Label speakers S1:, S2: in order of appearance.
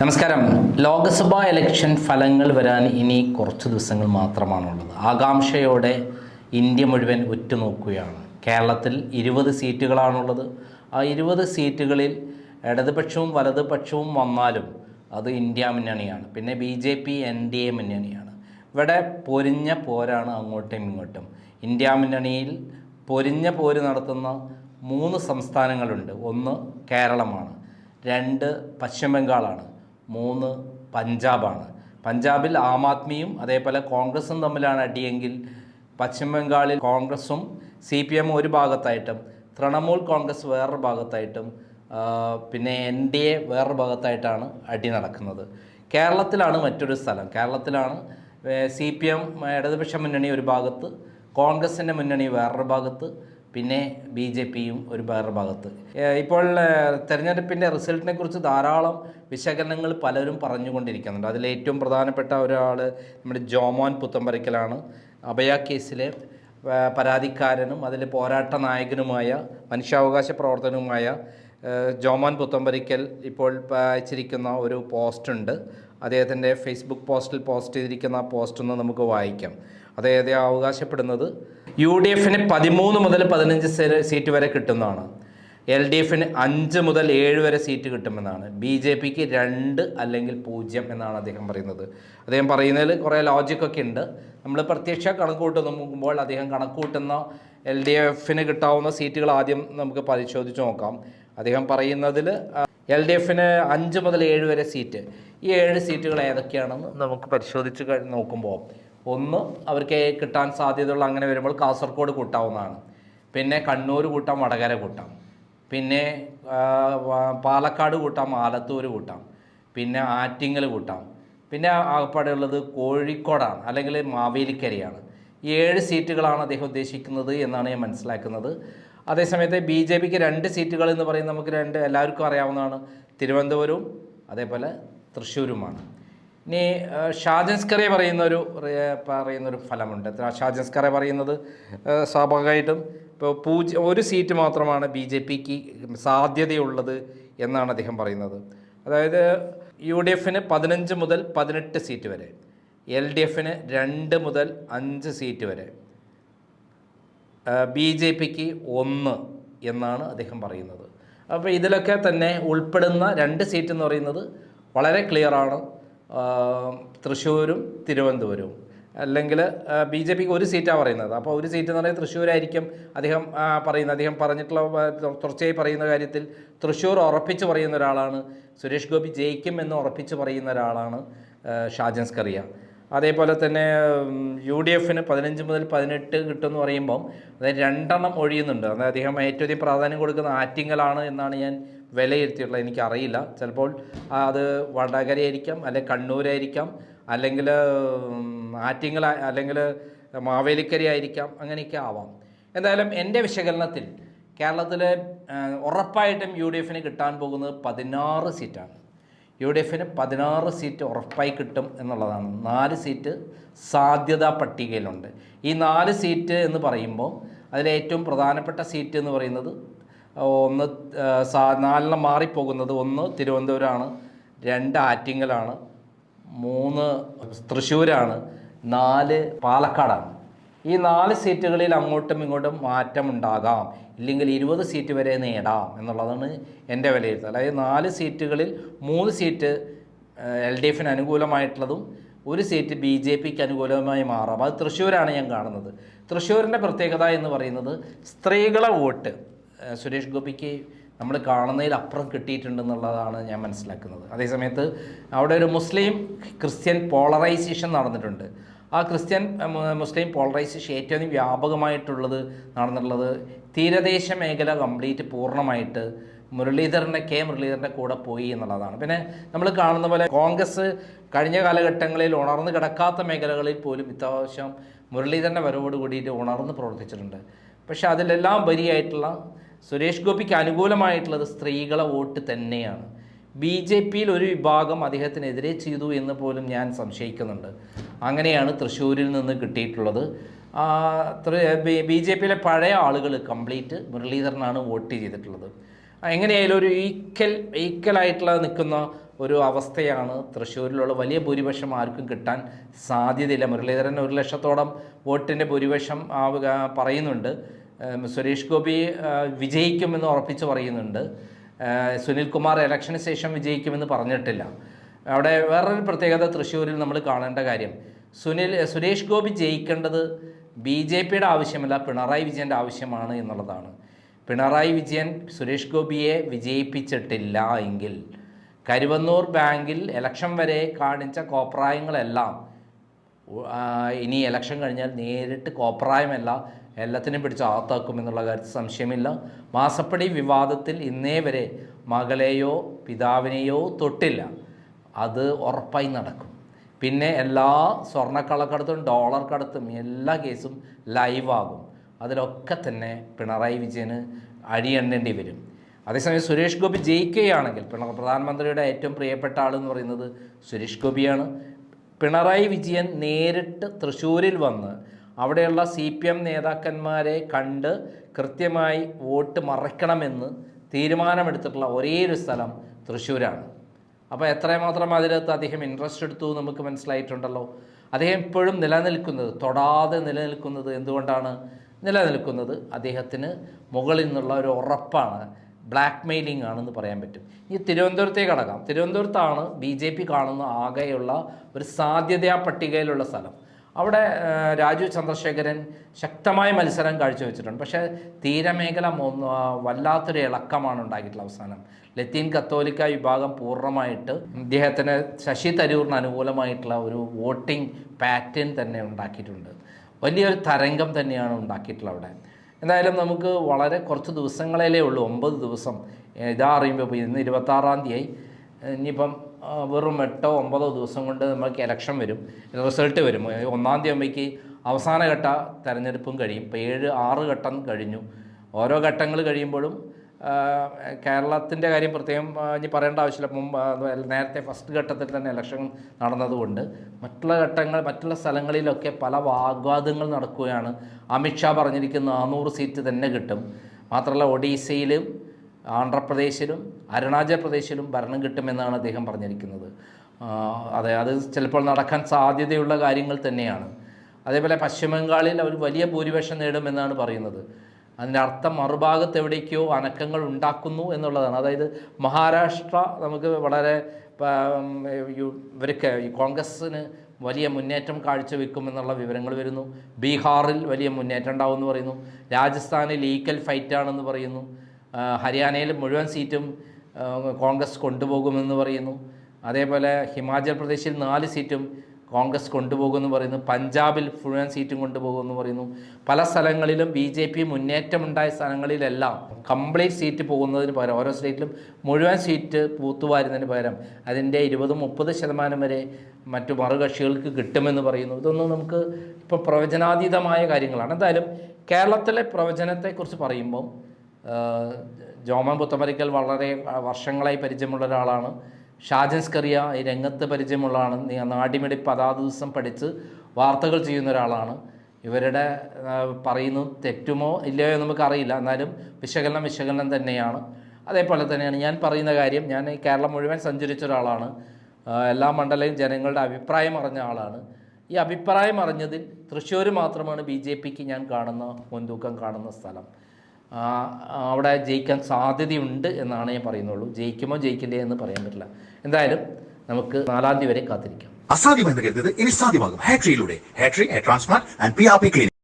S1: നമസ്കാരം. ലോക്സഭാ ഇലക്ഷൻ ഫലങ്ങൾ വരാൻ ഇനി കുറച്ച് ദിവസങ്ങൾ മാത്രമാണുള്ളത്. ആകാംക്ഷയോടെ ഇന്ത്യ മുഴുവൻ ഉറ്റുനോക്കുകയാണ്. കേരളത്തിൽ ഇരുപത് സീറ്റുകളാണുള്ളത്. ആ ഇരുപത് സീറ്റുകളിൽ ഇടതുപക്ഷവും വലതുപക്ഷവും വന്നാലും അത് ഇന്ത്യ മുന്നണിയാണ്. പിന്നെ B J P N D A മുന്നണിയാണ്. ഇവിടെ പൊരിഞ്ഞ പോരാണ് അങ്ങോട്ടും ഇങ്ങോട്ടും. ഇന്ത്യ മുന്നണിയിൽ പൊരിഞ്ഞ പോര് നടത്തുന്ന മൂന്ന് സംസ്ഥാനങ്ങളുണ്ട്. ഒന്ന് കേരളമാണ്. രണ്ട് പശ്ചിമ ബംഗാളാണ് മൂന്ന് പഞ്ചാബാണ്. പഞ്ചാബിൽ ആം ആദ്മിയും അതേപോലെ കോൺഗ്രസും തമ്മിലാണ് അടിയെങ്കിൽ പശ്ചിമ ബംഗാളിൽ കോൺഗ്രസും സി പി എം ഒരു ഭാഗത്തായിട്ടും തൃണമൂൽ കോൺഗ്രസ് വേറൊരു ഭാഗത്തായിട്ടും പിന്നെ എൻ ഡി എ വേറൊരു ഭാഗത്തായിട്ടാണ് അടി നടക്കുന്നത്. കേരളത്തിലാണ് മറ്റൊരു സ്ഥലം. കേരളത്തിലാണ് സി പി എം ഇടതുപക്ഷ മുന്നണി ഒരു ഭാഗത്ത് കോൺഗ്രസിന്റെ മുന്നണി വേറൊരു ഭാഗത്ത് പിന്നെ ബി ജെ പിയും ഒരു വേറൊരു ഭാഗത്ത്. ഇപ്പോൾ തെരഞ്ഞെടുപ്പിന്റെ റിസൾട്ടിനെ കുറിച്ച് ധാരാളം വിശകലനങ്ങൾ പലരും പറഞ്ഞുകൊണ്ടിരിക്കുന്നുണ്ട്. അതിൽ ഏറ്റവും പ്രധാനപ്പെട്ട ഒരാൾ നമ്മുടെ ജോമോൻ പുത്തമ്പരക്കലാണ്. അഭയ കേസിലെ പരാതിക്കാരനും അതിൽ പോരാട്ട നായകനുമായ മനുഷ്യാവകാശ പ്രവർത്തനവുമായ ജോമോൻ പുത്തമ്പരിക്കൽ ഇപ്പോൾ അയച്ചിരിക്കുന്ന ഒരു പോസ്റ്റുണ്ട്. അദ്ദേഹത്തിന്റെ ഫേസ്ബുക്ക് പോസ്റ്റിൽ പോസ്റ്റ് ചെയ്തിരിക്കുന്ന പോസ്റ്റൊന്ന് നമുക്ക് വായിക്കാം. അദ്ദേഹത്തെ അവകാശപ്പെടുന്നത് യു ഡി എഫിന് പതിമൂന്ന് മുതൽ പതിനഞ്ച് സീറ്റ് വരെ കിട്ടുന്നതാണ്. എൽ ഡി എഫിന് അഞ്ച് മുതൽ ഏഴ് വരെ സീറ്റ് കിട്ടുമെന്നാണ്. ബി ജെ പിക്ക് രണ്ട് അല്ലെങ്കിൽ പൂജ്യം എന്നാണ് അദ്ദേഹം പറയുന്നത്. അദ്ദേഹം പറയുന്നതിൽ കുറേ ലോജിക്കൊക്കെ ഉണ്ട്. നമ്മൾ പ്രത്യക്ഷ കണക്കൂട്ട് നോക്കുമ്പോൾ അദ്ദേഹം കണക്കൂട്ടുന്ന എൽ ഡി എഫിന് കിട്ടാവുന്ന സീറ്റുകൾ ആദ്യം നമുക്ക് പരിശോധിച്ച് നോക്കാം. അദ്ദേഹം പറയുന്നതിൽ എൽ ഡി എഫിന് അഞ്ച് മുതൽ ഏഴ് വരെ സീറ്റ്. ഈ ഏഴ് സീറ്റുകൾ ഏതൊക്കെയാണെന്ന് നമുക്ക് പരിശോധിച്ച് നോക്കുമ്പോൾ ഒന്ന് അവർക്ക് കിട്ടാൻ സാധ്യതയുള്ള അങ്ങനെ വരുമ്പോൾ കാസർഗോഡ് കൂട്ടാവുന്നതാണ്. പിന്നെ കണ്ണൂർ കൂട്ടാം വടകര കൂട്ടാം. പിന്നെ പാലക്കാട് കൂട്ടാം ആലത്തൂർ കൂട്ടാം. പിന്നെ ആറ്റിങ്ങൽ കൂട്ടാം. പിന്നെ ആകപ്പാടെ ഉള്ളത് കോഴിക്കോടാണ് അല്ലെങ്കിൽ മാവേലിക്കരയാണ്. ഏഴ് സീറ്റുകളാണ് അദ്ദേഹം ഉദ്ദേശിക്കുന്നത് എന്നാണ് ഞാൻ മനസ്സിലാക്കുന്നത്. അതേസമയത്ത് ബി ജെ പിക്ക് രണ്ട് സീറ്റുകൾ എന്ന് പറയുന്നത് നമുക്ക് രണ്ട് എല്ലാവർക്കും അറിയാവുന്നതാണ്. തിരുവനന്തപുരവും അതേപോലെ തൃശ്ശൂരുമാണ്. ഇനി ഷാജൻസ്കറെ പറയുന്ന ഒരു പറയുന്ന ഒരു ഫലമുണ്ട് ഷാജൻസ്കറെ പറയുന്നത് സ്വാഭാവികമായിട്ടും ഇപ്പോൾ പൂജ ഒരു സീറ്റ് മാത്രമാണ് ബി ജെ പിക്ക് സാധ്യതയുള്ളത് എന്നാണ് അദ്ദേഹം പറയുന്നത്. അതായത് യു ഡി എഫിന് പതിനഞ്ച് മുതൽ പതിനെട്ട് സീറ്റ് വരെ എൽ ഡി എഫിന് രണ്ട് മുതൽ അഞ്ച് സീറ്റ് വരെ ബി ജെ പിക്ക് ഒന്ന് എന്നാണ് അദ്ദേഹം പറയുന്നത്. അപ്പോൾ ഇതിലൊക്കെ തന്നെ ഉൾപ്പെടുന്ന രണ്ട് സീറ്റ് എന്ന് പറയുന്നത് വളരെ ക്ലിയറാണ്. തൃശ്ശൂരും തിരുവനന്തപുരവും. അല്ലെങ്കിൽ ബി ജെ പിക്ക് ഒരു സീറ്റാണ് പറയുന്നത്. അപ്പോൾ ഒരു സീറ്റ് എന്ന് പറയുന്നത് തൃശ്ശൂരായിരിക്കും അദ്ദേഹം പറയുന്നത്. അദ്ദേഹം പറഞ്ഞിട്ടുള്ള തുടർച്ചയായി പറയുന്ന കാര്യത്തിൽ തൃശ്ശൂർ ഉറപ്പിച്ച് പറയുന്ന ഒരാളാണ്. സുരേഷ് ഗോപി ജയിക്കും എന്ന് ഉറപ്പിച്ച് പറയുന്ന ഒരാളാണ് ഷാജൻ സ്കറിയ. അതേപോലെ തന്നെ യു ഡി എഫിന് പതിനഞ്ച് മുതൽ പതിനെട്ട് കിട്ടുമെന്ന് പറയുമ്പം അതായത് രണ്ടെണ്ണം ഒഴിയുന്നുണ്ട്. അതായത് അദ്ദേഹം ഏറ്റവും അധികം പ്രാധാന്യം കൊടുക്കുന്ന ആറ്റിങ്ങലാണ് എന്നാണ് ഞാൻ വിലയിരുത്തിയിട്ടുള്ളത് എനിക്കറിയില്ല. ചിലപ്പോൾ അത് വടകരയായിരിക്കാം അല്ലെങ്കിൽ കണ്ണൂരായിരിക്കാം അല്ലെങ്കിൽ ആറ്റിങ്ങൽ അല്ലെങ്കിൽ മാവേലിക്കരി ആയിരിക്കാം അങ്ങനെയൊക്കെ ആവാം. എന്തായാലും എന്റെ വിശകലനത്തിൽ കേരളത്തിൽ ഉറപ്പായിട്ടും യു ഡി എഫിന് കിട്ടാൻ പോകുന്നത് പതിനാറ് സീറ്റാണ്. യു ഡി എഫിന് പതിനാറ് സീറ്റ് ഉറപ്പായി കിട്ടും എന്നുള്ളതാണ്. നാല് സീറ്റ് സാധ്യതാ പട്ടികയിലുണ്ട്. ഈ നാല് സീറ്റ് എന്ന് പറയുമ്പോൾ അതിലേറ്റവും പ്രധാനപ്പെട്ട സീറ്റ് എന്ന് പറയുന്നത് ഒന്ന് സാ നാലെണ്ണം മാറിപ്പോകുന്നത് ഒന്ന് തിരുവനന്തപുരമാണ് രണ്ട് ആറ്റിങ്ങലാണ് മൂന്ന് തൃശ്ശൂരാണ് നാല് പാലക്കാടാണ്. ഈ നാല് സീറ്റുകളിൽ അങ്ങോട്ടും ഇങ്ങോട്ടും മാറ്റമുണ്ടാകാം. ഇല്ലെങ്കിൽ ഇരുപത് സീറ്റ് വരെ നേടാം എന്നുള്ളതാണ് എന്റെ വിലയിരുത്തൽ. അതായത് നാല് സീറ്റുകളിൽ മൂന്ന് സീറ്റ് എൽ ഡി എഫിന് അനുകൂലമായിട്ടുള്ളതും ഒരു സീറ്റ് ബി ജെ പിക്ക് അനുകൂലമായി മാറാം. അത് തൃശ്ശൂരാണ് ഞാൻ കാണുന്നത്. തൃശ്ശൂരിന്റെ പ്രത്യേകത എന്ന് പറയുന്നത് സ്ത്രീകളെ വോട്ട്. സുരേഷ് ഗോപിക്ക് നമ്മൾ കാണുന്നതിൽ അപ്പുറം കിട്ടിയിട്ടുണ്ടെന്നുള്ളതാണ് ഞാൻ മനസ്സിലാക്കുന്നത്. അതേസമയത്ത് അവിടെ ഒരു മുസ്ലിം ക്രിസ്ത്യൻ പോളറൈസേഷൻ നടന്നിട്ടുണ്ട്. ആ ക്രിസ്ത്യൻ മുസ്ലിം പോളറൈസേഷൻ ഏറ്റവും വ്യാപകമായിട്ടുള്ളത് നടന്നിട്ടുള്ളത് തീരദേശ മേഖല കംപ്ലീറ്റ് പൂർണമായിട്ട് മുരളീധരന്റെ കെ മുരളീധരന്റെ കൂടെ പോയി എന്നുള്ളതാണ്. പിന്നെ നമ്മൾ കാണുന്ന പോലെ കോൺഗ്രസ് കഴിഞ്ഞ കാലഘട്ടങ്ങളിൽ ഉണർന്നു കിടക്കാത്ത മേഖലകളിൽ പോലും ഇത്താവശ്യം മുരളീധരന്റെ വരവോട് കൂടിയിട്ട് ഉണർന്ന് പ്രവർത്തിച്ചിട്ടുണ്ട്. പക്ഷേ അതിലെല്ലാം ഉപരിയായിട്ടുള്ള സുരേഷ് ഗോപിക്ക് അനുകൂലമായിട്ടുള്ളത് സ്ത്രീകളെ വോട്ട് തന്നെയാണ്. ബി ജെ പിയിൽ ഒരു വിഭാഗം അദ്ദേഹത്തിനെതിരെ ചെയ്തു എന്ന് പോലും ഞാൻ സംശയിക്കുന്നുണ്ട്. അങ്ങനെയാണ് തൃശ്ശൂരിൽ നിന്ന് കിട്ടിയിട്ടുള്ളത്. ബി ജെ പിയിലെ പഴയ ആളുകൾ കംപ്ലീറ്റ് മുരളീധരനാണ് വോട്ട് ചെയ്തിട്ടുള്ളത്. എങ്ങനെയായാലും ഒരു ഈക്വൽ ഈക്വലായിട്ടുള്ള നിൽക്കുന്ന ഒരു അവസ്ഥയാണ് തൃശ്ശൂരിലുള്ള വലിയ ഭൂരിപക്ഷം ആർക്കും കിട്ടാൻ സാധ്യതയില്ല. മുരളീധരൻ ഒരു ലക്ഷത്തോളം വോട്ടിന്റെ ഭൂരിപക്ഷം പറയുന്നുണ്ട്. സുരേഷ് ഗോപി വിജയിക്കുമെന്ന് ഉറപ്പിച്ച് പറയുന്നുണ്ട്. സുനിൽ കുമാർ ഇലക്ഷന് ശേഷം വിജയിക്കുമെന്ന് പറഞ്ഞിട്ടില്ല. അവിടെ വേറൊരു പ്രത്യേകത തൃശ്ശൂരിൽ നമ്മൾ കാണേണ്ട കാര്യം. സുനിൽ സുരേഷ് ഗോപി ജയിക്കേണ്ടത് ബി ജെ പിയുടെ ആവശ്യമല്ല പിണറായി വിജയന്റെ ആവശ്യമാണ് എന്നുള്ളതാണ്. പിണറായി വിജയൻ സുരേഷ് ഗോപിയെ വിജയിപ്പിച്ചിട്ടില്ല എങ്കിൽ കരുവന്നൂർ ബാങ്കിൽ ഇലക്ഷൻ വരെ കാണിച്ച കോപ്രായങ്ങളെല്ലാം ഇനി ഇലക്ഷൻ കഴിഞ്ഞാൽ നേരിട്ട് കോപ്രായമല്ല എല്ലാത്തിനും പിടിച്ച് ആത്താക്കും എന്നുള്ള കാര്യത്തിൽ സംശയമില്ല. മാസപ്പടി വിവാദത്തിൽ ഇന്നേ വരെ മകളെയോ പിതാവിനെയോ തൊട്ടില്ല. അത് ഉറപ്പായി നടക്കും. പിന്നെ എല്ലാ സ്വർണക്കള്ളക്കടത്തും ഡോളർ കടത്തും എല്ലാ കേസും ലൈവാകും. അതിലൊക്കെ തന്നെ പിണറായി വിജയന് അഴിയെണ്ണേണ്ടി വരും. അതേസമയം സുരേഷ് ഗോപി ജയിക്കുകയാണെങ്കിൽ പിണ പ്രധാനമന്ത്രിയുടെ ഏറ്റവും പ്രിയപ്പെട്ട ആളെന്ന് പറയുന്നത് സുരേഷ് ഗോപിയാണ്. പിണറായി വിജയൻ നേരിട്ട് തൃശ്ശൂരിൽ വന്ന് അവിടെയുള്ള സി പി എം നേതാക്കന്മാരെ കണ്ട് കൃത്യമായി വോട്ട് മറയ്ക്കണമെന്ന് തീരുമാനമെടുത്തിട്ടുള്ള ഒരേ ഒരു സ്ഥലം തൃശ്ശൂരാണ്. അപ്പോൾ എത്രമാത്രം അതിനകത്ത് അദ്ദേഹം ഇൻട്രസ്റ്റ് എടുത്തു നമുക്ക് മനസ്സിലായിട്ടുണ്ടല്ലോ? അദ്ദേഹം ഇപ്പോഴും നിലനിൽക്കുന്നത് തൊടാതെ നിലനിൽക്കുന്നത് എന്തുകൊണ്ടാണ്? നിലനിൽക്കുന്നത് അദ്ദേഹത്തിന് മുകളിൽ നിന്നുള്ള ഒരു ഉറപ്പാണ് ബ്ലാക്ക് മെയിലിംഗ് ആണെന്ന് പറയാൻ പറ്റും. ഈ തിരുവനന്തപുരത്തേക്ക് അടക്കാം തിരുവനന്തപുരത്താണ് ബി ജെ പി കാണുന്ന ആകെയുള്ള ഒരു സാധ്യതാ പട്ടികയിലുള്ള സ്ഥലം. അവിടെ രാജു ചന്ദ്രശേഖരൻ ശക്തമായ മത്സരം കാഴ്ചവെച്ചിട്ടുണ്ട്. പക്ഷേ തീരമേഖല വല്ലാത്തൊരു ഇളക്കമാണ് ഉണ്ടാക്കിയിട്ടുള്ള അവസാനം. ലത്തീൻ കത്തോലിക്ക വിഭാഗം പൂർണമായിട്ട് ഇദ്ദേഹത്തിന് ശശി തരൂറിന് അനുകൂലമായിട്ടുള്ള ഒരു വോട്ടിംഗ് പാറ്റേൺ തന്നെ ഉണ്ടാക്കിയിട്ടുണ്ട്. വലിയൊരു തരംഗം തന്നെയാണ് ഉണ്ടാക്കിയിട്ടുള്ളത് അവിടെ. എന്തായാലും നമുക്ക് വളരെ കുറച്ച് ദിവസങ്ങളിലേ ഉള്ളൂ. ഒമ്പത് ദിവസം ഇതാ അറിയുമ്പോൾ ഇന്ന് ഇരുപത്താറാം തീയതി. ഇനിയിപ്പം വെറും എട്ടോ ഒമ്പതോ ദിവസം കൊണ്ട് നമുക്ക് ഇലക്ഷൻ വരും. റിസൾട്ട് വരും. ഒന്നാം തീയതി ആകുമ്പോഴേക്ക് അവസാന ഘട്ട തെരഞ്ഞെടുപ്പും കഴിയും. ഇപ്പോൾ ഏഴ് ആറ് ഘട്ടം കഴിഞ്ഞു. ഓരോ ഘട്ടങ്ങൾ കഴിയുമ്പോഴും കേരളത്തിന്റെ കാര്യം പ്രത്യേകം ഇനി പറയേണ്ട ആവശ്യമില്ല. മുമ്പ് നേരത്തെ ഫസ്റ്റ് ഘട്ടത്തിൽ തന്നെ ഇലക്ഷൻ നടന്നതുകൊണ്ട്. മറ്റുള്ള ഘട്ടങ്ങൾ മറ്റുള്ള സ്ഥലങ്ങളിലൊക്കെ പല വാഗ്വാദങ്ങൾ നടക്കുകയാണ്. അമിത്ഷാ പറഞ്ഞിരിക്കുന്ന നാനൂറ് സീറ്റ് തന്നെ കിട്ടും. മാത്രമല്ല ഒഡീസയിലും ആന്ധ്രാപ്രദേശിലും അരുണാചൽ പ്രദേശിലും ഭരണം കിട്ടുമെന്നാണ് അദ്ദേഹം പറഞ്ഞിരിക്കുന്നത്. അതെ അത് ചിലപ്പോൾ നടക്കാൻ സാധ്യതയുള്ള കാര്യങ്ങൾ തന്നെയാണ്. അതേപോലെ പശ്ചിമ ബംഗാളിൽ അവർ വലിയ ഭൂരിപക്ഷം നേടുമെന്നാണ് പറയുന്നത്. അതിന്റെ അർത്ഥം മറുഭാഗത്ത് എവിടേക്കോ അനക്കങ്ങൾ ഉണ്ടാക്കുന്നു എന്നുള്ളതാണ്. അതായത് മഹാരാഷ്ട്ര നമുക്ക് വളരെ ഇവർക്ക് കോൺഗ്രസ്സിന് വലിയ മുന്നേറ്റം കാഴ്ചവെക്കുമെന്നുള്ള വിവരങ്ങൾ വരുന്നു. ബീഹാറിൽ വലിയ മുന്നേറ്റം ഉണ്ടാവുമെന്ന് പറയുന്നു. രാജസ്ഥാനിൽ ഈക്കൽ ഫൈറ്റാണെന്ന് പറയുന്നു. ഹരിയാനയിൽ മുഴുവൻ സീറ്റും കോൺഗ്രസ് കൊണ്ടുപോകുമെന്ന് പറയുന്നു. അതേപോലെ ഹിമാചൽ പ്രദേശിൽ നാല് സീറ്റും കോൺഗ്രസ് കൊണ്ടുപോകുമെന്ന് പറയുന്നു. പഞ്ചാബിൽ മുഴുവൻ സീറ്റും കൊണ്ടുപോകുമെന്ന് പറയുന്നു. പല സ്ഥലങ്ങളിലും ബി ജെ പി മുന്നേറ്റമുണ്ടായ സ്ഥലങ്ങളിലെല്ലാം കംപ്ലീറ്റ് സീറ്റ് പോകുന്നതിന് പകരം ഓരോ സ്റ്റേറ്റിലും മുഴുവൻ സീറ്റ് പൂത്തുവാരുന്നതിന് പകരം അതിന്റെ ഇരുപത് മുപ്പത് ശതമാനം വരെ മറ്റു മറുകക്ഷികൾക്ക് കിട്ടുമെന്ന് പറയുന്നു. ഇതൊന്നും നമുക്ക് ഇപ്പോൾ പ്രവചനാതീതമായ കാര്യങ്ങളാണ്. എന്തായാലും കേരളത്തിലെ പ്രവചനത്തെക്കുറിച്ച് പറയുമ്പോൾ ആഹ് ജോമൻ പുത്തമരിക്കൽ വളരെ വർഷങ്ങളായി പരിചയമുള്ള ഒരാളാണ്. ഷാജൻസ് കറിയ ഈ രംഗത്ത് പരിചയമുള്ളതാണ് നീ- നാടിമിടിപ്പ് അതാ ദിവസം പഠിച്ച് വാർത്തകൾ ചെയ്യുന്ന ഒരാളാണ്. ഇവരുടെ പറയുന്നു തെറ്റുമോ ഇല്ലയോ നമുക്കറിയില്ല എന്നാലും വിശകലനം വിശകലനം തന്നെയാണ്. അതേപോലെ തന്നെയാണ് ഞാൻ പറയുന്ന കാര്യം. ഞാൻ ഈ കേരളം മുഴുവൻ സഞ്ചരിച്ച ഒരാളാണ്. എല്ലാ മണ്ഡലയും ജനങ്ങളുടെ അഭിപ്രായം അറിഞ്ഞ ആളാണ്. ഈ അഭിപ്രായം അറിഞ്ഞതിൽ തൃശ്ശൂർ മാത്രമാണ് ബി ജെ പിക്ക് ഞാൻ കാണുന്ന മുൻതൂക്കം കാണുന്ന സ്ഥലം. അവിടെ ജയിക്കാൻ സാധ്യതയുണ്ട് എന്നാണ് ഞാൻ പറയുന്നുള്ളൂ. ജയിക്കുമോ ജയിക്കില്ലേ എന്ന് പറയാൻ പറ്റില്ല. എന്തായാലും നമുക്ക് നാലാം തീയതി വരെ കാത്തിരിക്കാം.
S2: അസാധ്യമെന്ന് കരുതുന്നത് ഇനി സാധ്യമാകും. ഹാട്രിയിലൂടെ ഹാട്രി transplant and P R P clinic